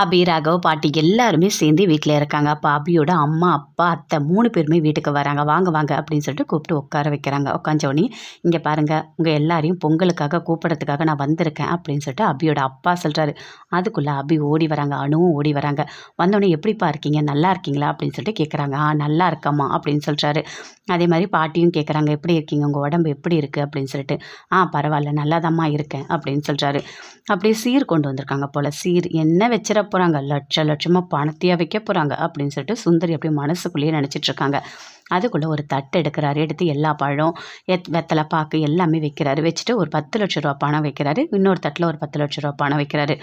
அபி ராகவ் பாட்டி எல்லாருமே சேர்ந்து வீட்டில் இருக்காங்க. அப்போ அபியோட அம்மா அப்பா அத்தை மூணு பேருமே வீட்டுக்கு வராங்க. வாங்க வாங்க அப்படின்னு சொல்லிட்டு கூப்பிட்டு உட்கார வைக்கிறாங்க. உட்காந்தோடனே இங்கே பாருங்கள் உங்கள் எல்லாரையும் பொங்கலுக்காக கூப்பிடறதுக்காக நான் வந்திருக்கேன் அப்படின்னு சொல்லிட்டு அபியோட அப்பா சொல்கிறாரு அதுக்குள்ளே அபி ஓடி வராங்க. அணுவும் ஓடி வராங்க. வந்தோடனே எப்படிப்பா இருக்கீங்க? நல்லா இருக்கீங்களா? அப்படின்னு சொல்லிட்டு கேட்குறாங்க ஆ நல்லா இருக்கம்மா அப்படின்னு சொல்கிறாரு அதே மாதிரி பாட்டியும் கேட்குறாங்க எப்படி இருக்கீங்க? உங்கள் உடம்பு எப்படி இருக்குது அப்படின்னு சொல்லிட்டு. ஆ பரவாயில்ல. நல்லாதாம்மா இருக்கேன் அப்படின்னு சொல்கிறாரு அப்படியே சீர் கொண்டு வந்திருக்காங்க போல். சீர் என்ன வச்சிட போகிறாங்க லட்ச லட்சமாக பணத்தையாக வைக்க போகிறாங்க அப்படின்னு சொல்லிட்டு சுந்தரி அப்படியே மனசுக்குள்ளேயே நினச்சிட்ருக்காங்க அதுக்குள்ளே ஒரு தட்டு எடுக்கிறாரு எடுத்து எல்லா பழம் எத் வெத்தலை பாக்கு எல்லாமே வைக்கிறாரு. வச்சுட்டு ஒரு பத்து லட்ச ரூபா பணம் வைக்கிறாரு. இன்னொரு தட்டில் ஒரு பத்து லட்ச ரூபா பணம் வைக்கிறாரு.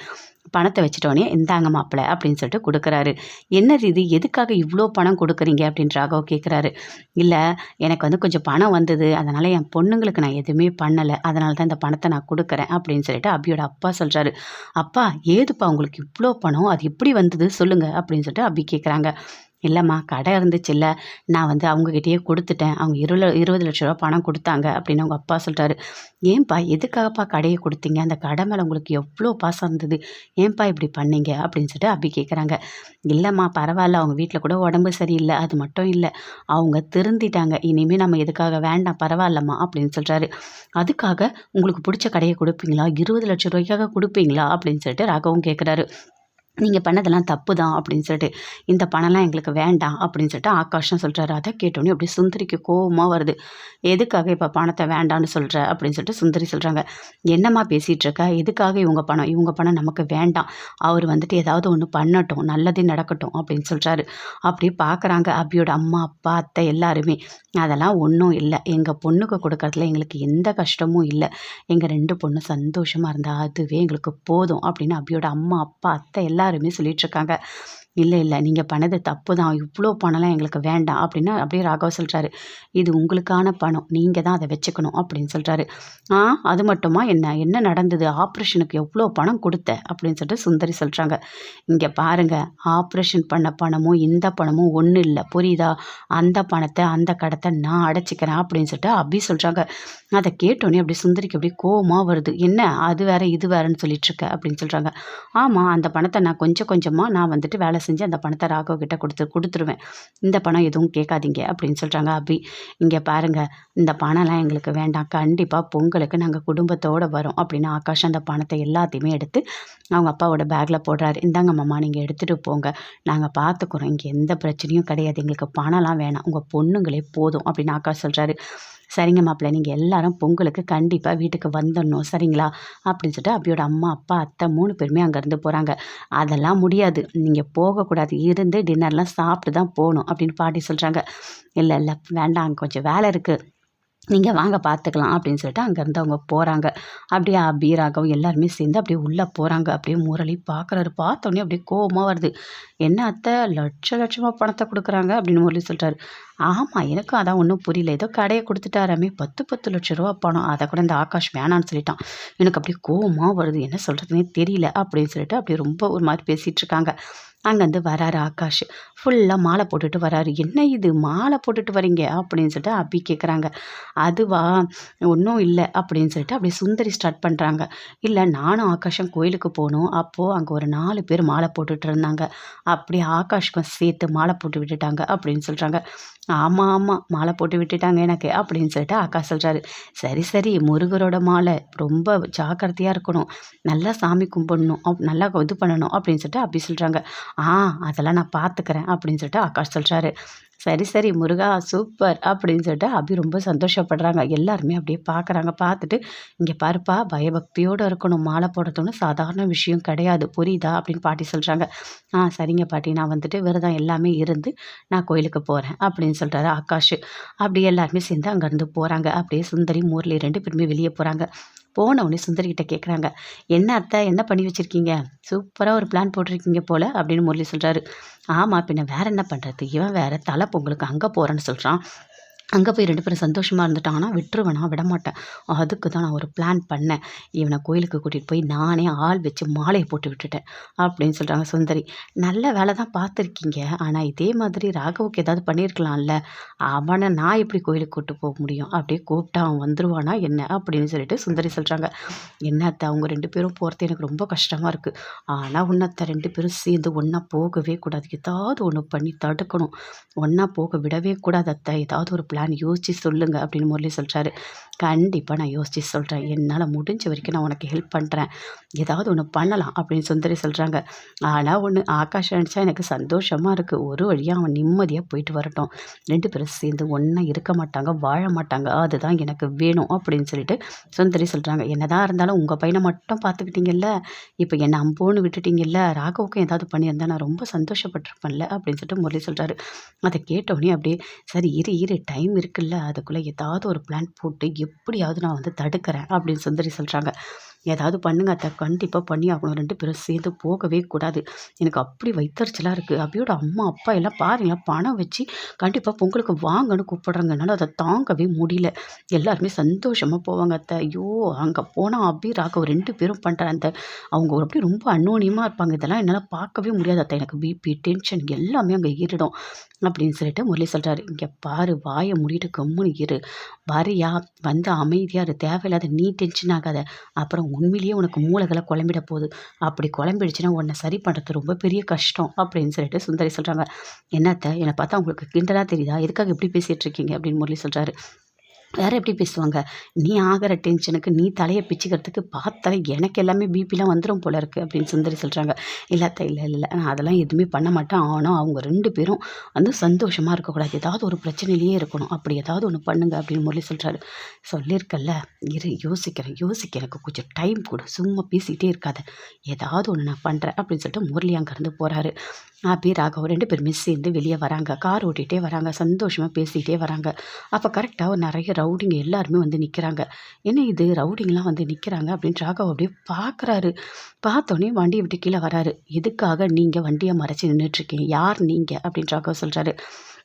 பணத்தை வச்சுட்டோடனே இந்தாங்க மாப்பிள்ளை அப்படின்னு சொல்லிட்டு கொடுக்குறாரு. என்னது இது? எதுக்காக இவ்வளோ பணம் கொடுக்குறீங்க? அப்படின்னு ராகவ் கேட்குறாரு இல்லை எனக்கு வந்து கொஞ்சம் பணம் வந்தது. அதனால் என் பொண்ணுங்களுக்கு நான் எதுவுமே பண்ணலை. அதனால தான் இந்த பணத்தை நான் கொடுக்குறேன் அப்படின்னு சொல்லிட்டு அபியோட அப்பா சொல்கிறாரு அப்பா ஏதுப்பா உங்களுக்கு இவ்வளோ பணம்? அது எப்படி வந்தது? சொல்லுங்கள் அப்படின்னு சொல்லிட்டு அபி கேட்குறாங்க இல்லைம்மா கடை இருந்துச்சுல்ல. நான் வந்து அவங்கக்கிட்டேயே கொடுத்துட்டேன். அவங்க இருபது இருபது லட்ச ரூபா பணம் கொடுத்தாங்க அப்படின்னு அவங்க அப்பா சொல்கிறாரு ஏன்பா எதுக்காகப்பா கடையை கொடுத்தீங்க? அந்த கடை மேலே உங்களுக்கு எவ்வளோ பாசம் இருந்தது? ஏன்பா இப்படி பண்ணீங்க? அப்படின்னு சொல்லிட்டு அப்படி கேட்குறாங்க இல்லைம்மா பரவாயில்ல. அவங்க வீட்டில் கூட உடம்பு சரியில்லை. அது மட்டும் இல்லை. அவங்க திருந்திட்டாங்க. இனிமேல் நம்ம எதுக்காக வேண்டாம் பரவாயில்லம்மா அப்படின்னு சொல்கிறாரு அதுக்காக உங்களுக்கு பிடிச்ச கடையை கொடுப்பீங்களா? இருபது லட்ச ரூபாய்க்காக கொடுப்பீங்களா? அப்படின்னு சொல்லிட்டு ராகவும் கேட்குறாரு நீங்கள் பண்ணதெல்லாம் தப்பு தான் அப்படின்னு சொல்லிட்டு இந்த பணம்லாம் எங்களுக்கு வேண்டாம் அப்படின்னு சொல்லிட்டு ஆகாஷம் சொல்கிறாரு அதை கேட்டோன்னே அப்படியே சுந்தரிக்கு கோபமாக வருது. எதுக்காக இப்போ பணத்தை வேண்டாம்னு சொல்கிற அப்படின்னு சொல்லிட்டு சுந்தரி சொல்கிறாங்க என்னம்மா பேசிகிட்டு இருக்க? எதுக்காக இவங்க பணம்? இவங்க பணம் நமக்கு வேண்டாம். அவர் வந்துட்டு ஏதாவது ஒன்று பண்ணட்டும். நல்லதே நடக்கட்டும். அப்படின்னு சொல்கிறாரு அப்படி பார்க்குறாங்க அபியோட அம்மா அப்பா அத்தை எல்லாருமே. அதெல்லாம் ஒன்றும் இல்லை. எங்கள் பொண்ணுக்கு கொடுக்கறதுல எங்களுக்கு எந்த கஷ்டமும் இல்லை. எங்கள் ரெண்டு பொண்ணு சந்தோஷமாக இருந்தால் அதுவே எங்களுக்கு போதும் அப்படின்னு அபியோட அம்மா அப்பா அத்தை எல்லாம் எல்லாருமே சொல்லிட்டு இருக்காங்க இல்லை இல்லை நீங்கள் பண்ணது தப்பு தான். இவ்வளோ பணம்லாம் எங்களுக்கு வேண்டாம் அப்படின்னு அப்படியே ராகவ் சொல்கிறாரு இது உங்களுக்கான பணம். நீங்கள் தான் அதை வச்சுக்கணும் அப்படின்னு சொல்கிறாரு ஆ அது மட்டுமா? என்ன? என்ன நடந்தது? ஆப்ரேஷனுக்கு எவ்வளோ பணம் கொடுத்த? அப்படின்னு சொல்லிட்டு சுந்தரி சொல்கிறாங்க இங்கே பாருங்கள் ஆப்ரேஷன் பண்ண பணமும் இந்த பணமும் ஒன்றும் இல்லை. புரியுதா? அந்த பணத்தை அந்த கடத்தை நான் அடைச்சிக்கிறேன் அப்படின்னு சொல்லிட்டு அப்படி சொல்கிறாங்க அதை கேட்டோன்னே அப்படி சுந்தரிக்கு அப்படியே கோபமாக வருது. என்ன? அது வேற இது வேறன்னு சொல்லிட்டு இருக்க? அப்படின்னு சொல்கிறாங்க ஆமாம் அந்த பணத்தை நான் கொஞ்சம் கொஞ்சமாக நான் வந்துட்டு வேலை செஞ்சு அந்த பணத்தை ராகவ் கிட்ட கொடுத்து கொடுத்துருவேன். இந்த பணம் எதுவும் கேட்காதீங்க அப்படின்னு சொல்கிறாங்க அபி. இங்கே பாருங்கள் இந்த பணம்லாம் எங்களுக்கு வேண்டாம். கண்டிப்பாக பொங்கலுக்கு நாங்கள் குடும்பத்தோடு வரோம் அப்படின்னு ஆகாஷ் அந்த பணத்தை எல்லாத்தையுமே எடுத்து அவங்க அப்பாவோட பேக்கில் போடுறாரு. இந்தாங்க மாமா நீங்கள் எடுத்துகிட்டு போங்க. நாங்கள் பார்த்துக்குறோம் இங்கே எந்த பிரச்சனையும் கிடையாது. எங்களுக்கு பணம்லாம் வேணாம். உங்கள் பொண்ணுங்களே போதும் அப்படின்னு ஆகாஷ் சொல்கிறாரு சரிங்க மாப்பிள்ளை நீங்கள் எல்லாரும் பொங்கலுக்கு கண்டிப்பாக வீட்டுக்கு வந்துடணும். சரிங்களா? அப்படின்னு சொல்லிட்டு அப்பியோட அம்மா அப்பா அத்தை மூணு பேருமே அங்கேருந்து போகிறாங்க அதெல்லாம் முடியாது. நீங்கள் போகக்கூடாது. இருந்து டின்னர்லாம் சாப்பிட்டு தான் போகணும் அப்படின்னு பாட்டி சொல்கிறாங்க இல்லை இல்லை வேண்டாம். அங்கே கொஞ்சம் வேலை இருக்குது நீங்கள் வாங்க பார்த்துக்கலாம் அப்படின்னு சொல்லிட்டு அங்கேருந்து அவங்க போகிறாங்க அப்படியே அபி எல்லாருமே சேர்ந்து அப்படியே உள்ளே போகிறாங்க அப்படியே முரளி பார்க்குறாரு பார்த்தோன்னே அப்படியே கோபமாக வருது. என்ன அத்தை? லட்ச லட்சமாக பணத்தை கொடுக்குறாங்க? அப்படின்னு முரளி சொல்கிறாரு ஆமாம் எனக்கும் அதான் ஒன்றும் புரியல. ஏதோ கடையை கொடுத்துட்டாராமே. பத்து பத்து லட்ச ரூபா பணம். அதை கூட இந்த ஆகாஷ் வேணான்னு சொல்லிட்டான். எனக்கு அப்படியே கோபமாக வருது. என்ன சொல்கிறதுனே தெரியல. அப்படின்னு சொல்லிட்டு அப்படியே ரொம்ப ஒரு மாதிரி பேசிகிட்டு இருக்காங்க. அங்கேருந்து வராரு ஆகாஷ். ஃபுல்லாக மாலை போட்டுட்டு வராரு. என்ன இது? மாலை போட்டுட்டு வரீங்க அப்படின்னு சொல்லிட்டு அபி கேட்குறாங்க அதுவா? ஒன்றும் இல்லை. அப்படின்னு சொல்லிட்டு அப்படியே சுந்தரி ஸ்டார்ட் பண்ணுறாங்க இல்லை நானும் ஆகாஷம் கோயிலுக்கு போகணும். அப்போது அங்கே ஒரு நாலு பேர் மாலை போட்டுட்டு இருந்தாங்க. அப்படியே ஆகாஷ்க்கும் சேர்த்து மாலை போட்டு விட்டுட்டாங்க. அப்படின்னு சொல்கிறாங்க ஆமாம் ஆமாம் மாலை போட்டு விட்டுட்டாங்க எனக்கு. அப்படின்னு சொல்லிட்டு ஆகாஷ் சொல்கிறாரு சரி சரி. முருகரோட மாலை. ரொம்ப ஜாக்கிரதையாக இருக்கணும். நல்லா சாமி கும்பிடணும். அப் நல்லா இது பண்ணணும். அப்படின்னு சொல்லிட்டு அப்படி சொல்கிறாங்க ஆ அதெல்லாம் நான் பார்த்துக்கிறேன் அப்படின்னு சொல்லிட்டு ஆகாஷ் சொல்கிறாரு சரி சரி முருகா சூப்பர் அப்படின்னு சொல்லிட்டு அபி ரொம்ப சந்தோஷப்படுறாங்க. எல்லாருமே அப்படியே பார்க்குறாங்க பார்த்துட்டு இங்கே பாருப்பா பயபக்தியோடு இருக்கணும். மாலை போடுறதுன்னு சாதாரண விஷயம் கிடையாது. புரியுதா? அப்படின்னு பாட்டி சொல்கிறாங்க ஆ சரிங்க பாட்டி. நான் வந்துட்டு விரதம் எல்லாமே இருந்து நான் கோயிலுக்கு போகிறேன் அப்படின்னு சொல்கிறாரு ஆகாஷ். அப்படியே எல்லாருமே சேர்ந்து அங்கேருந்து போகிறாங்க அப்படியே சுந்தரி முரளி ரெண்டு பேருமே வெளியே போகிறாங்க போன உடனே சுந்தரிக்கிட்ட கேட்குறாங்க என்ன அத்தை? என்ன பண்ணி வச்சுருக்கீங்க? சூப்பராக ஒரு பிளான் போட்டிருக்கீங்க போல் அப்படின்னு முரளி சொல்கிறாரு ஆமாம் பின்ன வேறு என்ன பண்ணுறது இவன் வேறு தலை பொங்கலுக்கு அங்கே போகிறேன்னு சொல்கிறான் அங்கே போய் ரெண்டு பேரும் சந்தோஷமாக இருந்துட்டாங்கன்னா விட்டுருவேனா விடமாட்டேன். அதுக்கு தான் நான் ஒரு பிளான் பண்ணேன். இவனை கோயிலுக்கு கூட்டிகிட்டு போய் நானே ஆள் வச்சு மாலையை போட்டு விட்டுட்டேன் அப்படின்னு சொல்கிறாங்க சுந்தரி. நல்ல வேலை தான் பார்த்துருக்கீங்க. ஆனால் இதே மாதிரி ராகவுக்கு ஏதாவது பண்ணியிருக்கலாம்ல அவனை நான் எப்படி கோயிலுக்கு கூப்பிட்டு போக முடியும்? அப்படியே கூப்பிட்டா அவன் வந்துடுவானா என்ன? அப்படின்னு சொல்லிட்டு சுந்தரி சொல்கிறாங்க என்னத்த அவங்க ரெண்டு பேரும் போகிறது எனக்கு ரொம்ப கஷ்டமாக இருக்குது ஆனால் உன்னத்த ரெண்டு பேரும் சேர்ந்து ஒன்றா போகவே கூடாது. ஏதாவது ஒன்று பண்ணி தடுக்கணும். ஒன்றா போக விடவே கூடாது அத்தை. ஏதாவது ஒரு பிளான் யோசிச்சு சொல்லுங்க அப்படின்னு முரளி சொல்கிறாரு கண்டிப்பாக நான் யோசிச்சு சொல்கிறேன் என்னால் முடிஞ்ச வரைக்கும் நான் உனக்கு ஹெல்ப் பண்ணுறேன் ஏதாவது ஒன்று பண்ணலாம் அப்படின்னு சுந்தரி சொல்கிறாங்க ஆனால் ஒன்று ஆகாஷ் நினச்சா எனக்கு சந்தோஷமாக இருக்குது ஒரு வழியாக அவன் நிம்மதியாக போயிட்டு வரட்டும். ரெண்டு பேரும் சேர்ந்து ஒன்றா இருக்க மாட்டாங்க வாழ மாட்டாங்க. அதுதான் எனக்கு வேணும் அப்படின்னு சொல்லிட்டு சுந்தரி சொல்கிறாங்க என்னதான் இருந்தாலும் உங்கள் பையனை மட்டும் பார்த்துக்கிட்டீங்கல்ல? இப்போ என்னை அம்போன்னு விட்டுட்டீங்கல்ல? ராகவுக்கும் ஏதாவது பண்ணியிருந்தா நான் ரொம்ப சந்தோஷப்பட்டிருப்பேன்ல? அப்படின்னு சொல்லிட்டு முரளி சொல்கிறாரு அதை கேட்டோடனே அப்படியே சரி இரு இரு டைம் இருக்குல்ல. அதுக்குள்ளே ஏதாவது ஒரு பிளான் போட்டு எப்படியாவது நான் வந்து தடுக்கிறேன் அப்படின்னு சுந்தரி சொல்கிறாங்க ஏதாவது பண்ணுங்க அத்தை. கண்டிப்பாக பண்ணி ஆகணும். ரெண்டு பேரும் சேர்ந்து போகவே கூடாது. எனக்கு அப்படி வைத்தறிச்சலாக இருக்குது அபியோட அம்மா அப்பா எல்லாம் பாருங்களேன். பணம் வச்சு கண்டிப்பாக பொங்கலுக்கு வாங்கன்னு கூப்பிடுறாங்க. என்னால் அதை தாங்கவே முடியல. எல்லாருமே சந்தோஷமாக போவாங்க அத்தை. ஐயோ அங்கே போனால் அபி ராகவ் ரெண்டு பேரும் பண்ணுற அந்த அவங்க ஒரு அப்படியே ரொம்ப அன்னோனியமாக இருப்பாங்க. இதெல்லாம் என்னால் பார்க்கவே முடியாது அத்தை. எனக்கு பிபி டென்ஷன் எல்லாமே அங்கே ஏறிடும் அப்படின்னு சொல்லிட்டு முரளி சொல்கிறாரு இங்கே பாரு வாயை மூடிட்டு கம்முன்னு இரு. வரியா? வந்து அமைதியாக இரு. தேவையில்லாத நீ டென்ஷன் ஆகாத. அப்புறம் உண்மையிலேயே உனக்கு மூளைகளை குழம்பிட போகுது. அப்படி குழம்பிடுச்சுன்னா உன்னை சரி பண்ணுறது ரொம்ப பெரிய கஷ்டம் அப்படின்னு சொல்லிட்டு சுந்தரி சொல்கிறாங்க என்னத்த? என்னை பார்த்தா உங்களுக்கு கிண்டலாக தெரியுதா? எதுக்காக எப்படி பேசிகிட்டு இருக்கீங்க? அப்படின்னு முரளி சொல்கிறாரு வேறு எப்படி பேசுவாங்க? நீ ஆகிற டென்ஷனுக்கு நீ தலையை பிச்சுக்கிறதுக்கு பார்த்தா எனக்கு எல்லாமே பிபிலாம் வந்துடும் போல இருக்குது அப்படின்னு சுந்தரி சொல்கிறாங்க இல்லாத்த இல்லை இல்லை நான் அதெல்லாம் எதுவுமே பண்ண மாட்டேன். ஆனால் அவங்க ரெண்டு பேரும் வந்து சந்தோஷமாக இருக்கக்கூடாது. ஏதாவது ஒரு பிரச்சனையிலேயே இருக்கணும். அப்படி ஏதாவது ஒன்று பண்ணுங்க அப்படின்னு முரளி சொல்கிறாரு சொல்லியிருக்கல்ல இரு யோசிக்கிறேன் யோசிக்க எனக்கு கொஞ்சம் டைம் கொடு. சும்மா பேசிக்கிட்டே இருக்காத. ஏதாவது ஒன்று நான் பண்ணுறேன் அப்படின்னு சொல்லிட்டு முரளி அங்கேருந்து போகிறாரு ஆபி ராகவ் ரெண்டு பேருமே சேர்ந்து வெளியே வராங்க. கார் ஓட்டிகிட்டே வராங்க. சந்தோஷமாக பேசிகிட்டே வராங்க. அப்போ கரெக்டாக நிறைய ரவுடிங்க எல்லாருமே வந்து நிற்கிறாங்க என்ன இது? ரவுடிங்கெலாம் வந்து நிற்கிறாங்க அப்படின்னு ராகவ் அப்படியே பார்க்குறாரு பார்த்தோன்னே வண்டியை விட்டு கீழே வராரு. எதுக்காக நீங்கள் வண்டியை மறைச்சி நின்றுட்டுருக்கீங்க யார் நீங்கள் அப்படின்னு ராகவ் சொல்கிறாரு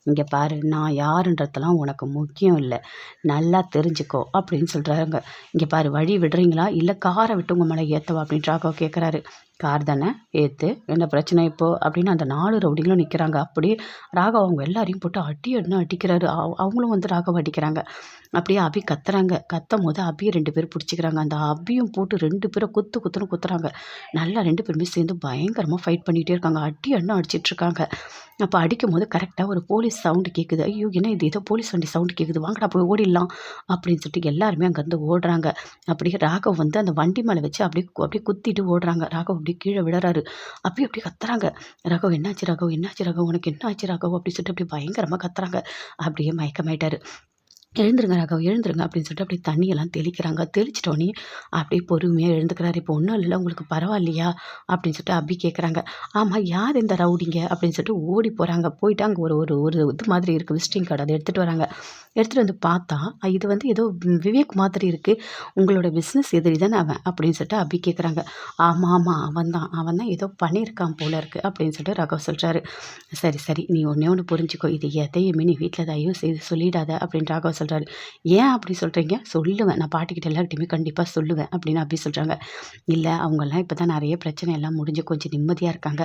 இங்கே பாரு நான் யாருன்றதெல்லாம் உனக்கு முக்கியம் இல்லை. நல்லா தெரிஞ்சுக்கோ. அப்படின்னு சொல்கிறாங்க இங்கே பாரு வழி விடுறீங்களா? இல்லை காரை விட்டு உங்கள் மேலே ஏற்றவா அப்படின்னு ராகவ் கேட்குறாரு கார் தானே? ஏற்று என்ன பிரச்சனை இப்போது அப்படின்னு அந்த நாலு ரவுடிங்களும் நிற்கிறாங்க அப்படியே ராகவ் அவங்க எல்லாரையும் போட்டு அடி அடின்னு அடிக்கிறாரு? அவங்களும் வந்து ராகவ் அடிக்கிறாங்க. அப்படியே அபி கத்துறாங்க. கத்தும் போது அபியை ரெண்டு பேரும் பிடிச்சிக்கிறாங்க. அந்த அபியும் போட்டு ரெண்டு பேரும் குத்து குத்துன்னு குத்துறாங்க. நல்லா ரெண்டு பேருமே சேர்ந்து பயங்கரமாக ஃபைட் பண்ணிகிட்டே இருக்காங்க. அடி அண்ணா அடிச்சிட்ருக்காங்க அப்போ அடிக்கும் போது கரெக்டாக ஒரு போலீஸ் சவுண்டு கேட்குது ஐயோ என்ன இது? ஏதோ போலீஸ் வண்டி சவுண்டு கேட்குது வாங்கடா போய் ஓடிடலாம். அப்படின்னு சொல்லிட்டு எல்லாருமே அங்கேருந்து ஓடுறாங்க. அப்படியே ராகவ் வந்து அந்த வண்டி மேலே வச்சு அப்படியே அப்படியே குத்திட்டு ஓடுறாங்க. ராகவ் அப்படியே கீழே விடுறாரு அப்படி அப்படியே கத்துறாங்க. ராகவ் என்னாச்சு ராகவ்? என்னாச்சு ராகவ்? உனக்கு என்ன ஆச்சு அப்படி அப்படின்னு சொல்லிட்டு அப்படி பயங்கரமாக கத்துறாங்க. அப்படியே மயக்கமாயிட்டாரு. எழுந்துருங்க ராகவ் எழுந்துருங்க அப்படின்னு சொல்லிட்டு அப்படியே தண்ணியெல்லாம் தெளிக்கிறாங்க. தெளிச்சிட்டோன்னே அப்படியே பொறுமையாக எழுந்துக்கிறாரு. இப்போ ஒன்றும் இல்லை உங்களுக்கு பரவாயில்லையா? அப்படின்னு சொல்லிட்டு அபி கேட்குறாங்க ஆமாம் யார் இந்த ரவுடிங்க? அப்படின்னு சொல்லிட்டு ஓடி போகிறாங்க போயிட்டு அங்கே ஒரு ஒரு ஒரு இது மாதிரி இருக்குது விசிட்டிங் கார்டு. அதை எடுத்துகிட்டு வராங்க. எடுத்துகிட்டு வந்து பார்த்தா இது வந்து ஏதோ விவேக் மாதிரி இருக்குது உங்களோட பிஸ்னஸ் எதிரி தானே அவன்? அப்படின்னு சொல்லிட்டு அபி கேட்குறாங்க ஆமாம் ஆமாம் அவன் தான். அவன் தான் ஏதோ பண்ணியிருக்கான் போல இருக்குது அப்படின்னு சொல்லிட்டு ராகவ் சொல்கிறாரு சரி சரி நீ ஒன்றே ஒன்று புரிஞ்சுக்கோ. இது எதையுமே நீ வீட்டில் தயவு செய்து சொல்லிடாத அப்படின்னு ராகவ் சொல்கிறாரு ஏன் அப்படி சொல்கிறீங்க சொல்லுவேன். நான் பாட்டிக்கிட்ட எல்லார்கிட்டையுமே கண்டிப்பாக சொல்லுவேன் அப்படின்னு அப்படி சொல்கிறாங்க இல்லை அவங்கெல்லாம் இப்போ தான் நிறைய பிரச்சனை எல்லாம் முடிஞ்சு கொஞ்சம் நிம்மதியாக இருக்காங்க.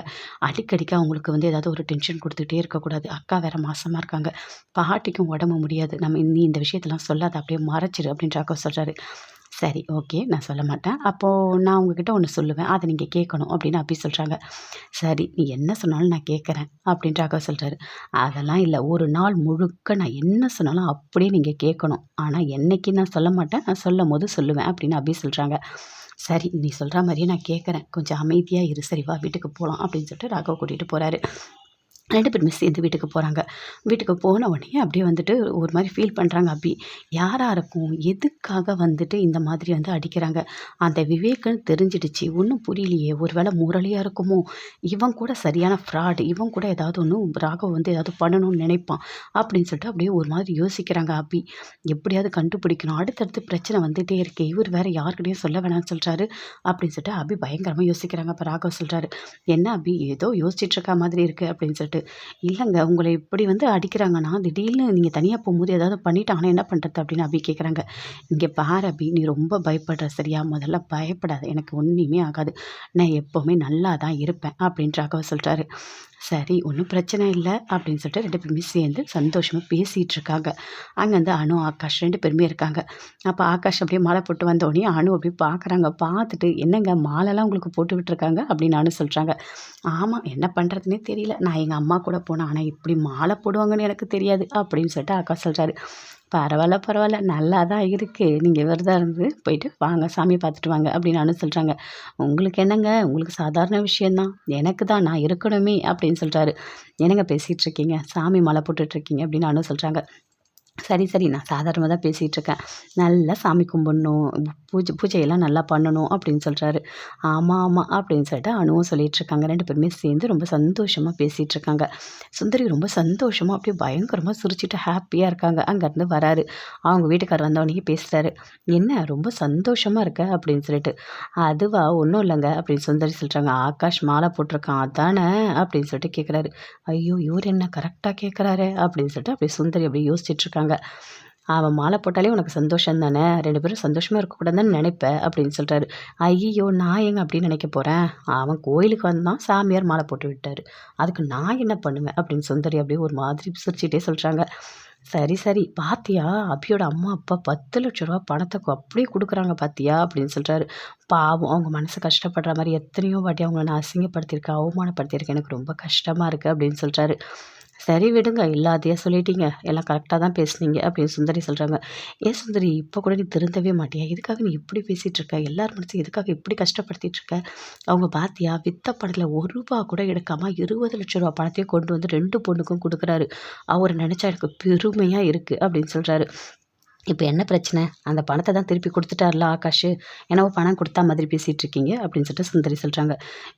அடிக்கடிக்கு அவங்களுக்கு வந்து ஏதாவது ஒரு டென்ஷன் கொடுத்துட்டே இருக்கக்கூடாது. அக்கா வேற மாசமாக இருக்காங்க. பாட்டிக்கும் உடம்பு முடியாது. நம்ம நீ இந்த விஷயத்தெல்லாம் சொல்லாத அப்படியே மறைச்சிரு அப்படின்ற அக்கா சொல்கிறாரு சரி ஓகே. நான் சொல்ல மாட்டேன். அப்போது நான் உங்ககிட்ட ஒன்று சொல்லுவேன். அதை நீங்கள் கேட்கணும் அப்படின்னு அப்படி சொல்கிறாங்க சரி நீ என்ன சொன்னாலும் நான் கேட்குறேன் அப்படின்னு அக்கா சொல்கிறாரு அதெல்லாம் இல்லை. ஒரு நாள் முழுக்க நான் என்ன சொன்னாலும் அப்படியே நீங்கள் கேட்கணும். ஆனால் என்னைக்கு நான் சொல்ல மாட்டேன். நான் சொல்லும் போது சொல்லுவேன் அப்படின்னு அப்பி சொல்கிறாங்க சரி நீ சொல்கிற மாதிரியே நான் கேட்குறேன். கொஞ்சம் அமைதியாக இரு. சரி வா வீட்டுக்கு போகலாம் அப்படின்னு சொல்லிட்டு ராகவ் கூட்டிகிட்டு போகிறாரு ரெண்டு பேருமே சேர்ந்து வீட்டுக்கு போகிறாங்க வீட்டுக்கு போன உடனே அப்படியே வந்துட்டு ஒரு மாதிரி ஃபீல் பண்ணுறாங்க அபி. யாராக இருக்கும்? எதுக்காக வந்துட்டு இந்த மாதிரி வந்து அடிக்கிறாங்க? அந்த விவேக்குன்னு தெரிஞ்சிடுச்சு. ஒன்றும் புரியலையே. ஒரு வேளை முரளியாக இருக்குமோ? இவன் கூட சரியான ஃப்ராடு இவன் கூட ஏதாவது ஒன்று ராகவ் வந்து ஏதாவது பண்ணணும்னு நினைப்பான். அப்படின்னு சொல்லிட்டு அப்படியே ஒரு மாதிரி யோசிக்கிறாங்க அபி. எப்படியாவது கண்டுபிடிக்கணும். அடுத்தடுத்து பிரச்சனை வந்துகிட்டே இருக்கே. இவர் வேறு யாருக்கிட்டையும் சொல்ல வேணாம்னு சொல்கிறாரு அப்படின்னு சொல்லிட்டு அபி பயங்கரமாக யோசிக்கிறாங்க. அப்போ ராகவ் சொல்கிறாரு என்ன அபி? ஏதோ யோசிச்சுட்டு இருக்க மாதிரி இருக்குது அப்படின்னு சொல்லிட்டு இல்லைங்க உங்களை இப்படி வந்து அடிக்கிறாங்கன்னா திடீர்னு நீங்கள் தனியாக போகும்போது ஏதாவது பண்ணிட்டாங்கன்னா என்ன பண்ணுறது அப்படின்னு அபி கேட்குறாங்க இங்கே பாரு அபி நீ ரொம்ப பயப்படுற சரியா? முதல்ல பயப்படாது எனக்கு ஒன்றுமே ஆகாது. நான் எப்போவுமே நல்லா தான் இருப்பேன் அப்படின்றாக ராகவ சொல்கிறாரு சரி ஒன்றும் பிரச்சனை இல்லை அப்படின்னு சொல்லிட்டு ரெண்டு பேருமே சேர்ந்து சந்தோஷமாக பேசிகிட்டு இருக்காங்க. அங்கேருந்து அனு ஆகாஷ் ரெண்டு பேருமே இருக்காங்க. அப்போ ஆகாஷ் அப்படியே மாலை போட்டு வந்தோடனே அனு அப்படியே பார்க்குறாங்க பார்த்துட்டு என்னங்க மாலைலாம் உங்களுக்கு போட்டு விட்டுருக்காங்க? அப்படின்னு அணு சொல்கிறாங்க ஆமாம் என்ன பண்ணுறதுனே தெரியல. நான் எங்கள் அம்மா கூட போனேன் ஆனால் இப்படி மாலை போடுவாங்கன்னு எனக்கு தெரியாது அப்படின்னு சொல்லிட்டு அக்கா சொல்கிறாரு பரவாயில்ல பரவாயில்ல நல்லா தான் இருக்குது நீங்கள் விரதம் இருந்து போயிட்டு வாங்க சாமி பார்த்துட்டு வாங்க அப்படின்னு சொல்கிறாங்க உங்களுக்கு என்னங்க? உங்களுக்கு சாதாரண விஷயந்தான் எனக்கு தான் நான் இருக்கணுமே அப்படின்னு சொல்கிறாரு என்னங்க பேசிகிட்டு இருக்கீங்க? சாமி மாலை போட்டுட்ருக்கீங்க அப்படின்னு சொல்கிறாங்க சரி சரி. நான் சாதாரணமாக தான் பேசிகிட்டு இருக்கேன். நல்லா சாமி கும்பிடணும். பூஜை பூஜையெல்லாம் நல்லா பண்ணணும் அப்படின்னு சொல்கிறாரு ஆமாம் ஆமாம் அப்படின்னு சொல்லிட்டு அணுவும் சொல்லிகிட்ருக்காங்க ரெண்டு பேருமே சேர்ந்து ரொம்ப சந்தோஷமாக பேசிகிட்டு இருக்காங்க. சுந்தரி ரொம்ப சந்தோஷமாக அப்படியே பயங்கரமாக சிரிச்சிட்டு ஹாப்பியாக இருக்காங்க. அங்கேருந்து வராரு. அவங்க வீட்டுக்காரர் வந்தவனையே பேசுகிறாரு என்ன ரொம்ப சந்தோஷமாக இருக்க? அப்படின்னு சொல்லிட்டு. அதுவா? ஒன்றும் இல்லைங்க. அப்படின்னு சுந்தரி சொல்கிறாங்க ஆகாஷ் மாலை போட்டிருக்கான். அதானே? அப்படின்னு சொல்லிட்டு கேட்குறாரு ஐயோ இவர் என்ன கரெக்டாக கேட்குறாரு அப்படின்னு சொல்லிட்டு அப்படியே சுந்தரி அப்படியே யோசிச்சுட்ருக்காங்க சொல்கிறாங்க அவன் மாலை போட்டாலே உனக்கு சந்தோஷம் தானே ரெண்டு பேரும் சந்தோஷமாக இருக்கக்கூடாதுன்னு நினைப்பேன் அப்படின்னு சொல்கிறாரு ஐயோ நான் எங்க அப்படின்னு நினைக்க போகிறேன் அவன் கோயிலுக்கு வந்தான் சாமியார் மாலை போட்டு விட்டார். அதுக்கு நான் என்ன பண்ணுவேன்? அப்படின்னு சுந்தரி அப்படியே ஒரு மாதிரி சிரிச்சிட்டே சொல்கிறாங்க சரி சரி பாத்தியா? அபியோட அம்மா அப்பா பத்து லட்ச ரூபா பணத்தை அப்படியே கொடுக்குறாங்க பாத்தியா? அப்படின்னு சொல்கிறாரு பாவம் அவங்க மனசு கஷ்டப்படுற மாதிரி எத்தனையோ வாட்டி அவங்கள நான் அசிங்கப்படுத்தியிருக்கேன் அவமானப்படுத்தியிருக்கேன். எனக்கு ரொம்ப கஷ்டமாக இருக்குது அப்படின்னு சொல்கிறாரு சரி விடுங்க இல்லாதையா சொல்லிட்டீங்க. எல்லாம் கரெக்டாக தான் பேசுனீங்க அப்படின்னு சுந்தரி சொல்கிறாங்க ஏன் சுந்தரி இப்போ கூட நீ திருந்தவே மாட்டியா? இதுக்காக நீ இப்படி பேசிகிட்டு இருக்க? எல்லார் மனசையும் எதுக்காக இப்படி கஷ்டப்படுத்திட்டு இருக்க? அவங்க பாத்தியா வித்த படத்தில் ஒரு ரூபா கூட எடுக்காமல் இருபது லட்ச ரூபா பணத்தையும் கொண்டு வந்து ரெண்டு பொண்ணுக்கும் கொடுக்குறாரு. அவரை நினச்சா எனக்கு பெருமையாக இருக்குது அப்படின்னு சொல்கிறாரு இப்போ என்ன பிரச்சனை? அந்த பணத்தை தான் திருப்பி கொடுத்துட்டார்ல ஆகாஷ். என்னவோ பணம் கொடுத்தா மாதிரி பேசிகிட்டு இருக்கீங்க அப்படின்னு சொல்லிட்டு சுந்தரி சொல்கிறாங்க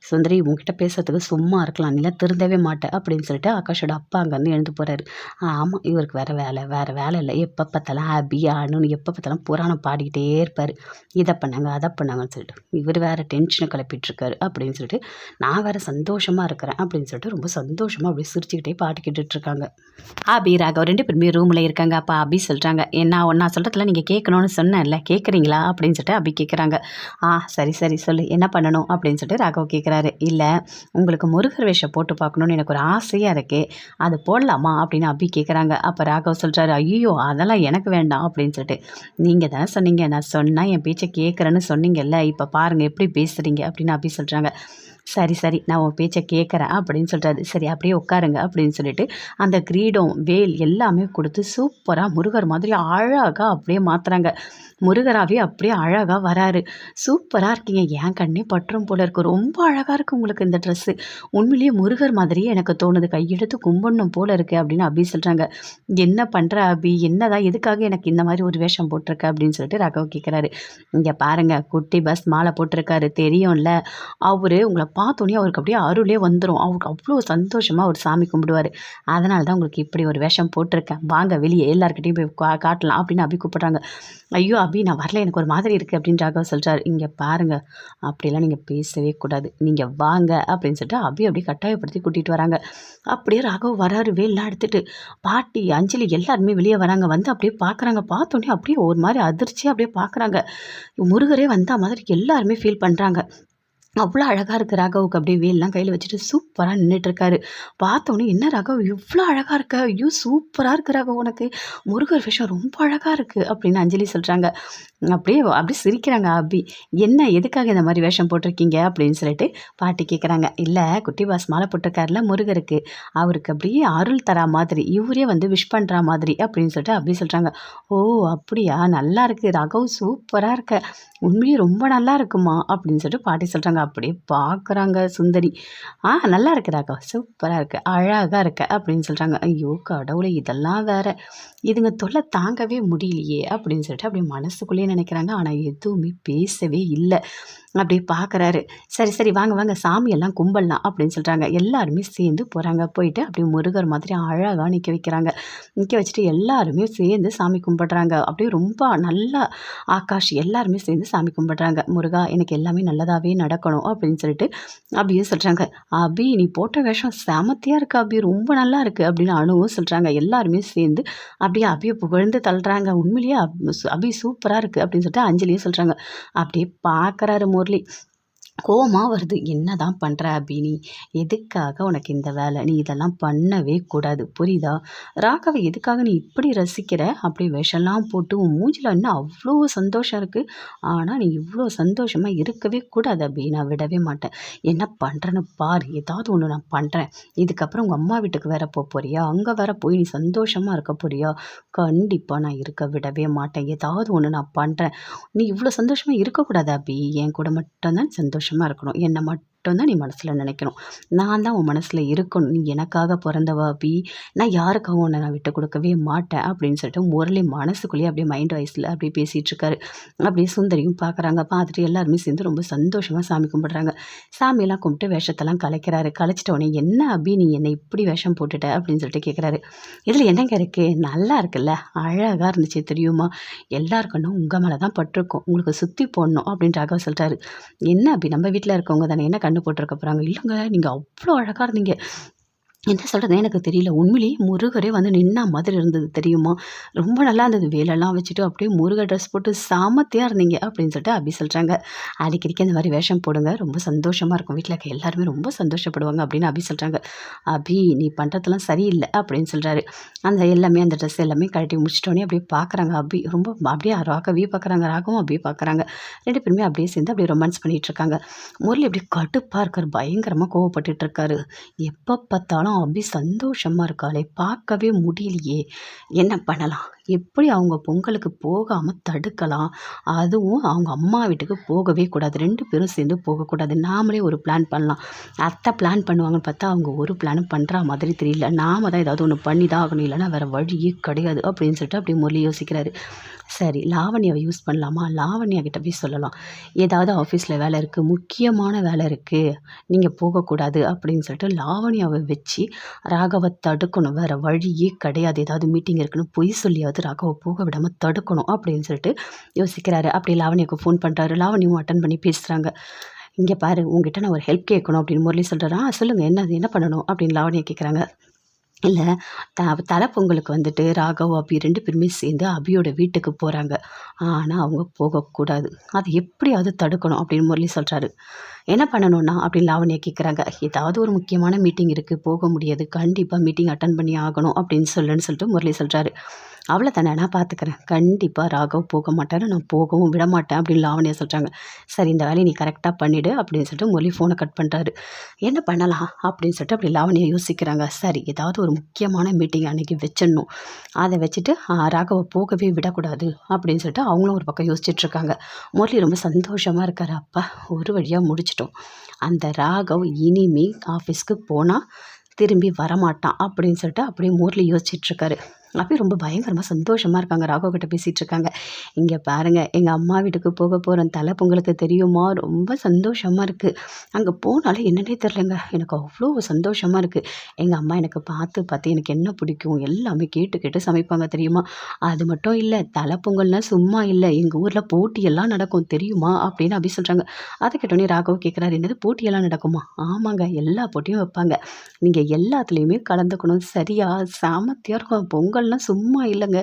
சுந்தரி உங்ககிட்ட பேசுறதுக்கு சும்மா இருக்கலாம் நீல திருந்தவே மாட்டேன் அப்படின்னு சொல்லிட்டு ஆகாஷோட அப்பா அங்கேருந்து எழுந்து போகிறாரு ஆமாம் இவருக்கு வேறு வேலை வேறு வேலை இல்லை. எப்போ பார்த்தாலும் ஹாப்பி ஆனுன்னு எப்போ பார்த்தாலும் புராணம் பாடிக்கிட்டே இருப்பார். இதை பண்ணாங்க அதை பண்ணாங்கன்னு சொல்லிட்டு இவர் வேறு டென்ஷனை கிளப்பிட்டுருக்காரு அப்படின்னு சொல்லிட்டு நான் வேறு சந்தோஷமாக இருக்கிறேன் அப்படின்னு சொல்லிட்டு ரொம்ப சந்தோஷமாக அப்படியே சிரிச்சுக்கிட்டே பாட்டு கேட்டுட்ருக்காங்க ஆபி ராகவ் ரெண்டு பேருமே ரூமில் இருக்காங்க அப்பா அபி சொல்கிறாங்க என்ன நான் சொல்கிறதுல நீங்கள் கேட்கணும்னு சொன்னேன்ல கேட்குறீங்களா? அப்படின்னு சொல்லிட்டு அப்படி கேட்குறாங்க. ஆ சரி சரி சொல்லு என்ன பண்ணணும்? அப்படின்னு சொல்லிட்டு ராகவ் கேட்குறாரு. இல்லை உங்களுக்கு முருகர் வேஷம் போட்டு பார்க்கணுன்னு எனக்கு ஒரு ஆசையாக இருக்குது அது போடலாமா? அப்படின்னு அபி கேட்குறாங்க. அப்போ ராகவ் சொல்கிறாரு ஐயோ அதெல்லாம் எனக்கு வேண்டாம் அப்படின்னு சொல்லிட்டு. நீங்கள் தானே சொன்னீங்க நான் சொன்னால் என் பேச்சை கேட்குறேன்னு சொன்னீங்கல்ல இப்போ பாருங்கள் எப்படி பேசுகிறீங்க அப்படின்னு அபி சொல்கிறாங்க சரி சரி நான் உன் பேச்சை கேட்குறேன் அப்படின்னு சொல்கிறாரு சரி அப்படியே உட்காருங்க அப்படின்னு சொல்லிட்டு அந்த கிரீடம் வேல் எல்லாமே கொடுத்து சூப்பராக முருகர் மாதிரி அழகாக அப்படியே மாற்றுறாங்க முருகராகவே அப்படியே அழகாக வராரு. சூப்பராக இருக்கீங்க. ஏன் கண்ணே பற்றும் போல இருக்கும் ரொம்ப அழகாக இருக்குது உங்களுக்கு இந்த ட்ரெஸ்ஸு உண்மையிலேயே முருகர் மாதிரியே எனக்கு தோணுது. கையெடுத்து கும்பிடணும் போல இருக்குது அப்படின்னு அபி சொல்கிறாங்க என்ன பண்ணுற அபி? என்னதான்? எதுக்காக எனக்கு இந்த மாதிரி ஒரு வேஷம் போட்டிருக்க அப்படின்னு சொல்லிட்டு ராகவ் கேட்குறாரு இங்கே பாருங்கள் குட்டி பஸ் மாலை போட்டிருக்காரு. தெரியும்ல. அவர் உங்களை பார்த்தோன்னே அவருக்கு அப்படியே அருளே வந்துடும் அவருக்கு அவ்வளோ சந்தோஷமாக அவர் சாமி கும்பிடுவார். அதனால தான் உங்களுக்கு இப்படி ஒரு வேஷம் போட்டிருக்கேன். வாங்க வெளியே எல்லாருக்கிட்டையும் போய் காட்டலாம் அப்படின்னு அபி கூப்பிட்றாங்க. ஐயோ அபி நான் வரல. எனக்கு ஒரு மாதிரி இருக்குது அப்படின்னு ராகவ் சொல்கிறார் இங்கே பாருங்கள் அப்படிலாம் நீங்கள் பேசவே கூடாது. நீங்கள் வாங்க. அப்படின்னு சொல்லிட்டு அபி அப்படியே கட்டாயப்படுத்தி கூட்டிகிட்டு வராங்க. அப்படியே ராகவ் வராரு. வேலாம் எடுத்துகிட்டு பாட்டி அஞ்சலி எல்லாருமே வெளியே வராங்க. வந்து அப்படியே பார்க்குறாங்க பார்த்தோன்னே அப்படியே ஒரு மாதிரி அதிர்ச்சியாக அப்படியே பார்க்குறாங்க முருகரே வந்த மாதிரி எல்லாருமே ஃபீல் பண்ணுறாங்க அவ்வளோ அழகாக இருக்குது ராகவுக்கு. அப்படியே வேல்லாம் கையில் வச்சுட்டு சூப்பராக நின்றுட்டுருக்காரு பார்த்தோன்னே என்ன ராகவ்? இவ்வளோ அழகாக இருக்க. ஐயோ சூப்பராக இருக்கு ராகவ் உனக்கு. முருகர் விஷயம் ரொம்ப அழகாக இருக்குது அப்படின்னு அஞ்சலி சொல்கிறாங்க அப்படியே அப்படியே சிரிக்கிறாங்க அபி. என்ன எதுக்காக இந்த மாதிரி வேஷம் போட்டிருக்கீங்க? அப்படின்னு சொல்லிட்டு பாட்டி கேட்குறாங்க இல்லை குட்டி பாஸ் மாலை போட்டிருக்காருல முருகருக்கு. அவருக்கு அப்படியே அருள் தரா மாதிரி இவரே வந்து விஷ் பண்ணுற மாதிரி அப்படின்னு சொல்லிட்டு அப்படி சொல்கிறாங்க ஓ அப்படியா? நல்லா இருக்குது ரகவ் சூப்பராக இருக்க. உண்மையே ரொம்ப நல்லா இருக்குமா? அப்படின்னு சொல்லிட்டு பாட்டி சொல்கிறாங்க அப்படியே பார்க்குறாங்க சுந்தரி. ஆ நல்லா இருக்கு ராகவ். சூப்பராக இருக்குது அழகாக இருக்க அப்படின்னு சொல்கிறாங்க ஐயோ கடவுளை இதெல்லாம் வேற. இதுங்க தொல்லை தாங்கவே முடியலையே அப்படின்னு சொல்லிட்டு அப்படியே மனசுக்குள்ளேயே நினைக்கிறாங்க. ஆனால் எதுவுமே பேசவே இல்லை. அப்படியே பார்க்குறாரு சரி சரி வாங்க வாங்க சாமியெல்லாம் கும்பலாம் அப்படின்னு சொல்கிறாங்க எல்லாருமே சேர்ந்து போகிறாங்க போயிட்டு அப்படியே முருகர் மாதிரி அழகாக நிற்க வைக்கிறாங்க. நிற்க வச்சுட்டு எல்லாருமே சேர்ந்து சாமி கும்பிட்றாங்க. அப்படியே ரொம்ப நல்லா ஆகாஷ் எல்லாருமே சேர்ந்து சாமி கும்பிட்றாங்க. முருகா எனக்கு எல்லாமே நல்லதாகவே நடக்கணும் அப்படின்னு சொல்லிட்டு அப்படியே சொல்கிறாங்க அபி நீ போட்ட வேஷம் செமத்தியாக இருக்கு அபி. ரொம்ப நல்லா இருக்குது அப்படின்னு அணுவும் சொல்கிறாங்க எல்லாருமே சேர்ந்து அப்படியே அபியை புகழ்ந்து தள்ளுறாங்க. உண்மையிலேயே அபி சூப்பராக இருக்குது அப்படின்னு சொல்லிட்டு அஞ்சலியும் சொல்கிறாங்க அப்படியே பார்க்குறாரு முரளி. கோவமாக வருது. என்ன தான் பண்ணுற அபினி? எதுக்காக உனக்கு இந்த வேலை? நீ இதெல்லாம் பண்ணவே கூடாது. புரியுதா? ராகவை எதுக்காக நீ இப்படி ரசிக்கிற? அப்படி விஷம்லாம் போட்டு உன் மூஞ்சில் இன்னும் அவ்வளோ சந்தோஷம் இருக்குது ஆனால் நீ இவ்வளோ சந்தோஷமாக இருக்கவே கூடாது அபி நான் விடவே மாட்டேன். என்ன பண்ணுறேன்னு பார். ஏதாவது ஒன்று நான் பண்ணுறேன் இதுக்கப்புறம் உங்கள் அம்மா வீட்டுக்கு வேற போக போறியா? அங்கே வேற போய் நீ சந்தோஷமாக இருக்க போறியா? கண்டிப்பாக நான் இருக்க விடவே மாட்டேன். ஏதாவது ஒன்று நான் பண்ணுறேன் நீ இவ்வளோ சந்தோஷமாக இருக்கக்கூடாது அபி என் கூட மட்டும்தான் சந்தோஷமாக இருக்கணும். என்னை மட்டும் மட்டும்தான் நீ மனசில் நினைக்கணும். நான் தான் உன் மனசில் இருக்கணும். நீ எனக்காக பிறந்தவா அப்படி. நான் யாருக்காகவும் உன்னை நான் விட்டு கொடுக்கவே மாட்டேன் அப்படின்னு சொல்லிட்டு முரளி மனசுக்குள்ளேயே அப்படியே மைண்ட் வாய்ஸில் அப்படியே பேசிகிட்ருக்காரு அப்படியே சுந்தரியும் பார்க்குறாங்க பார்த்துட்டு எல்லாருமே சேர்ந்து ரொம்ப சந்தோஷமாக சாமி கும்பிட்றாங்க. சாமியெல்லாம் கும்பிட்டு வேஷத்தெல்லாம் கலைக்கிறாரு. கலைச்சிட்ட உடனே என்ன அபி நீ என்னை இப்படி வேஷம் போட்டுட்ட? அப்படின்னு சொல்லிட்டு கேட்குறாரு இதில் என்னங்க இருக்குது நல்லா இருக்குல்ல? அழகாக இருந்துச்சு தெரியுமா? எல்லாருக்கணும் உங்கள் மேலே தான் பட்டிருக்கும். உங்களுக்கு சுற்றி போடணும் அப்படின்னு ராகவ சொல்லிட்டாரு என்ன அப்படி நம்ம வீட்டில் இருக்கவங்க தானே. என்ன கண்ணு போட்டிருக்க போகிறாங்க இல்லைங்க நீங்கள் அவ்வளோ அழகாக இருந்தீங்க. என்ன சொல்கிறது எனக்கு தெரியல. உண்மையிலேயே முருகரே வந்து நின்னா மாதிரி இருந்தது தெரியுமா? ரொம்ப நல்லா இருந்தது. வேலெல்லாம் வச்சுட்டு அப்படியே முருகர் ட்ரெஸ் போட்டு சாமத்தியாக இருந்தீங்க அப்படின்னு சொல்லிட்டு அபி சொல்கிறாங்க அடிக்கடிக்கு அந்த மாதிரி வேஷம் போடுங்க. ரொம்ப சந்தோஷமாக இருக்கும். வீட்டில் இருக்க எல்லாருமே ரொம்ப சந்தோஷப்படுவாங்க அப்படின்னு அபி சொல்கிறாங்க அபி நீ பண்ணுறதெல்லாம் சரியில்லை அப்படின்னு சொல்கிறாரு அந்த எல்லாமே அந்த ட்ரெஸ் எல்லாமே கழட்டி முடிச்சிட்டோன்னே அப்படியே பார்க்குறாங்க அபி. ரொம்ப அப்படியே ராகவே பார்க்குறாங்க ராகவும் அப்படியே பார்க்குறாங்க ரெண்டு பேருமே அப்படியே சேர்ந்து அப்படியே ரொமான்ஸ் பண்ணிகிட்டு இருக்காங்க. முரளி அப்படியே கடுப்பாக இருக்கார். பயங்கரமாக கோவப்பட்டுட்ருக்காரு எப்போ பார்த்தாலும் அப்படியே சந்தோஷமாக இருக்காளே. பார்க்கவே முடியலையே. என்ன பண்ணலாம்? எப்படி அவங்க பொங்கலுக்கு போகாமல் தடுக்கலாம்? அதுவும் அவங்க அம்மா வீட்டுக்கு போகவே கூடாது. ரெண்டு பேரும் சேர்ந்து போகக்கூடாது நாமளே ஒரு பிளான் பண்ணலாம். அத்தை பிளான் பண்ணுவாங்கன்னு பார்த்தா அவங்க ஒரு பிளானும் பண்ணுற மாதிரி தெரியல. நாம தான் ஏதாவது ஒன்று பண்ணி தான் ஆகணும். இல்லைன்னா வேறு வழியே கிடையாது அப்படின்னு சொல்லிட்டு அப்படியே முரளி யோசிக்கிறாரு. சரி லாவண்யாவை யூஸ் பண்ணலாமா? லாவண்யா கிட்ட போய் சொல்லலாம். ஏதாவது ஆஃபீஸில் வேலை இருக்குது முக்கியமான வேலை இருக்குது நீங்கள் போகக்கூடாது அப்படின்னு சொல்லிட்டு லாவண்யாவை வச்சு ராகவை தடுக்கணும். வேறு வழியே கிடையாது. ஏதாவது மீட்டிங் இருக்குன்னு பொய் சொல்லியாவது ராகவை போக விடாமல் தடுக்கணும் அப்படின்னு சொல்லிட்டு யோசிக்கிறாரு. அப்படி லாவண்யாவுக்கு ஃபோன் பண்ணுறாரு லாவணியும் அட்டன் பண்ணி பேசுகிறாங்க இங்கே பாரு உங்ககிட்ட நான் ஒரு ஹெல்ப் கேட்கணும் அப்படின்னு முரளி சொல்கிறேன் சொல்லுங்கள் என்ன என்ன பண்ணணும் அப்படின்னு லாவணியை கேட்குறாங்க இல்லை த தலை பொங்கலுக்கு வந்துட்டு ராகவ் அபி ரெண்டு பேருமே சேர்ந்து அபியோட வீட்டுக்கு போகிறாங்க ஆனால் அவங்க போகக்கூடாது அது எப்படியாவது தடுக்கணும் அப்படின்னு முரளி சொல்கிறாரு என்ன பண்ணணும்னா அப்படின்னு லாவண்யா கேட்குறாங்க ஏதாவது ஒரு முக்கியமான மீட்டிங் இருக்குது போக முடியாது. கண்டிப்பாக மீட்டிங் அட்டன் பண்ணி ஆகணும் அப்படின்னு சொல்லுன்னு சொல்லிட்டு முரளி சொல்கிறாரு அவ்வளோதானே நான் பார்த்துக்கிறேன். கண்டிப்பாக ராகவ் போக மாட்டாரு. நான் போகவும் விட மாட்டேன் அப்படின்னு லாவண்யா சொல்கிறாங்க சரி இந்த வேலையை நீ கரெக்டாக பண்ணிவிடு அப்படின்னு சொல்லிட்டு மொழி ஃபோனை கட் பண்ணுறாரு என்ன பண்ணலாம் அப்படின்னு சொல்லிட்டு அப்படி லாவணியை யோசிக்கிறாங்க. சரி ஏதாவது ஒரு முக்கியமான மீட்டிங் அன்றைக்கி வச்சிடணும். அதை வச்சுட்டு ராகவை போகவே விடக்கூடாது அப்படின்னு சொல்லிட்டு அவங்களும் ஒரு பக்கம் யோசிச்சுட்ருக்காங்க முரளி ரொம்ப சந்தோஷமாக இருக்கார். அப்பா ஒரு வழியாக முடிச்சிட்டோம். அந்த ராகவ் இனிமே ஆஃபீஸ்க்கு போனால் திரும்பி வரமாட்டான் அப்படின்னு சொல்லிட்டு அப்படியே முரளி யோசிச்சிட்டுருக்கார் அப்படியே ரொம்ப பயங்கரமாக சந்தோஷமாக இருக்காங்க. ராகவ் கிட்ட பேசிகிட்டு இருக்காங்க. இங்கே பாருங்கள் எங்கள் அம்மா வீட்டுக்கு போக போகிறேன் தலை பொங்கலுக்கு தெரியுமா? ரொம்ப சந்தோஷமாக இருக்குது அங்கே போனாலே என்னன்னே தெரிலங்க எனக்கு அவ்வளோ சந்தோஷமாக இருக்குது எங்கள் அம்மா எனக்கு பார்த்து பார்த்து எனக்கு என்ன பிடிக்கும்? எல்லாமே கேட்டு கேட்டு சமைப்பாங்க தெரியுமா? அது மட்டும் இல்லை தலை பொங்கல்னால் சும்மா இல்லை எங்கள் ஊரில் போட்டியெல்லாம் நடக்கும் தெரியுமா? அப்படின்னு அப்படி சொல்கிறாங்க அதை கேட்டோன்னே ராகவ் கேட்குறாரு என்னது போட்டியெல்லாம் நடக்குமா? ஆமாங்க எல்லா போட்டியும் வைப்பாங்க. நீங்கள் எல்லாத்துலேயுமே கலந்துக்கணும். சரியா? சாமத்தியாக இருக்கும். பொங்கல் பொங்கல்லாம் சும்மா இல்லைங்க.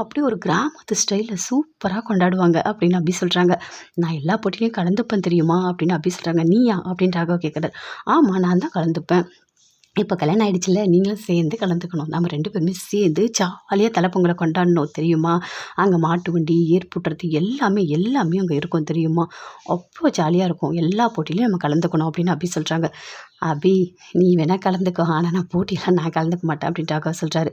அப்படியே ஒரு கிராமத்து ஸ்டைலில் சூப்பராக கொண்டாடுவாங்க அப்படின்னு அப்படி சொல்கிறாங்க நான் எல்லா போட்டிலையும் கலந்துப்பேன் தெரியுமா அப்படின்னு அப்படி சொல்கிறாங்க நீயா அப்படின்னு ராகவ் கேட்குறாரு ஆமாம் நான் தான் கலந்துப்பேன். இப்போ கல்யாணம் ஆகிடுச்சுல நீங்களும் சேர்ந்து கலந்துக்கணும். நம்ம ரெண்டு பேருமே சேர்ந்து ஜாலியாக தலைப்பொங்கலை கொண்டாடணும் தெரியுமா? அங்கே மாட்டு வண்டி ஏற்புட்டுறது எல்லாமே எல்லாமே அங்கே இருக்கும் தெரியுமா? அவ்வளோ ஜாலியாக இருக்கும். எல்லா போட்டியிலையும் நம்ம கலந்துக்கணும் அப்படின்னு அப்படி சொல்கிறாங்க அபி நீ வேணால் கலந்துக்கோ. ஆனால் நான் போட்டியெல்லாம் நான் கலந்துக்க மாட்டேன் அப்படின்ட்டு அக்கா சொல்கிறாரு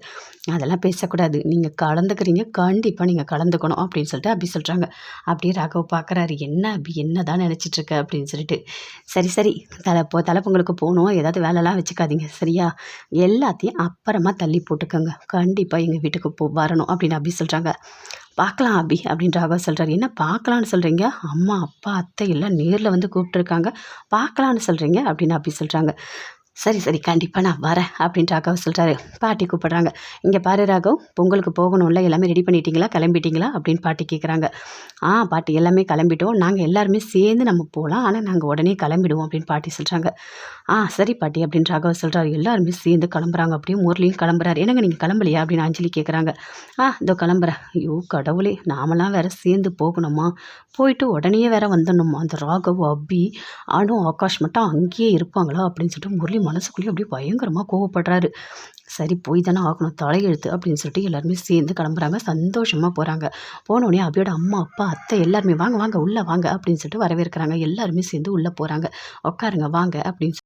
அதெல்லாம் பேசக்கூடாது. நீங்கள் கலந்துக்கிறீங்க கண்டிப்பாக நீங்கள் கலந்துக்கணும் அப்படின்னு சொல்லிட்டு அபி சொல்கிறாங்க அப்படியே ராகவ் பார்க்குறாரு என்ன அபி என்ன தான் நினச்சிட்ருக்க அப்படின்னு சொல்லிட்டு. சரி சரி. தலை தலைப்பொங்கலுக்கு போகணும். ஏதாவது வேலைலாம் வச்சுக்காதீங்க. சரியா? எல்லாத்தையும் அப்புறமா தள்ளி போட்டுக்கோங்க. கண்டிப்பாக எங்கள் வீட்டுக்கு போ வரணும் அப்படின்னு அபி சொல்கிறாங்க பார்க்கலாம் அபி அப்படின்ற அவர் சொல்கிறார் என்ன பார்க்கலான்னு சொல்கிறீங்க அம்மா அப்பா அத்தை எல்லாம் நேரில் வந்து கூப்பிட்டுருக்காங்க. பார்க்கலான்னு சொல்கிறீங்க அப்படின்னு அபி சொல்கிறாங்க சரி சரி கண்டிப்பாக நான் வரேன் அப்படின்ட்டு ராகவ் சொல்கிறாரு பாட்டி கூப்பிட்றாங்க. இங்கே பாரு ராகவ் பொங்கலுக்கு போகணும்ல எல்லாமே ரெடி பண்ணிட்டீங்களா கிளம்பிட்டீங்களா அப்படின்னு பாட்டி கேட்குறாங்க ஆ பாட்டி எல்லாமே கிளம்பிட்டோம். நாங்கள் எல்லாருமே சேர்ந்து நம்ம போகலாம் ஆனால் நாங்கள் உடனே கிளம்பிடுவோம் அப்படின்னு பாட்டி சொல்கிறாங்க ஆ சரி பாட்டி அப்படின்னு ராகவ் சொல்கிறாரு எல்லாருமே சேர்ந்து கிளம்புறாங்க அப்படியே முரளியும் கிளம்புறாரு. என்னங்க நீங்கள் கிளம்பலையா அப்படின்னு அஞ்சலி கேட்குறாங்க ஆ இதோ கிளம்புறேன். ஐயோ கடவுளே நாமெல்லாம் வேற சேர்ந்து போகணுமா? போயிட்டு உடனே வேற வந்துடணுமா? அந்த ராகவ் அபி ஆனும் ஆகாஷ் மட்டும் அங்கேயே இருப்பாங்களா அப்படின்னு சொல்லிட்டு முரளி மனசுக்குள்ளேயே அப்படியே பயங்கரமாக கோவப்படுறாரு. சரி போய் தானே ஆகணும் தலையெழுத்து அப்படின்னு சொல்லிட்டு எல்லாருமே சேர்ந்து கிளம்புறாங்க. சந்தோஷமாக போகிறாங்க போனோடனே அபியோட அம்மா அப்பா அத்தை எல்லாருமே வாங்க வாங்க உள்ளே வாங்க அப்படின்னு சொல்லிட்டு வரவேற்கிறாங்க. எல்லாருமே சேர்ந்து உள்ளே போகிறாங்க உட்காருங்க வாங்க அப்படின்னு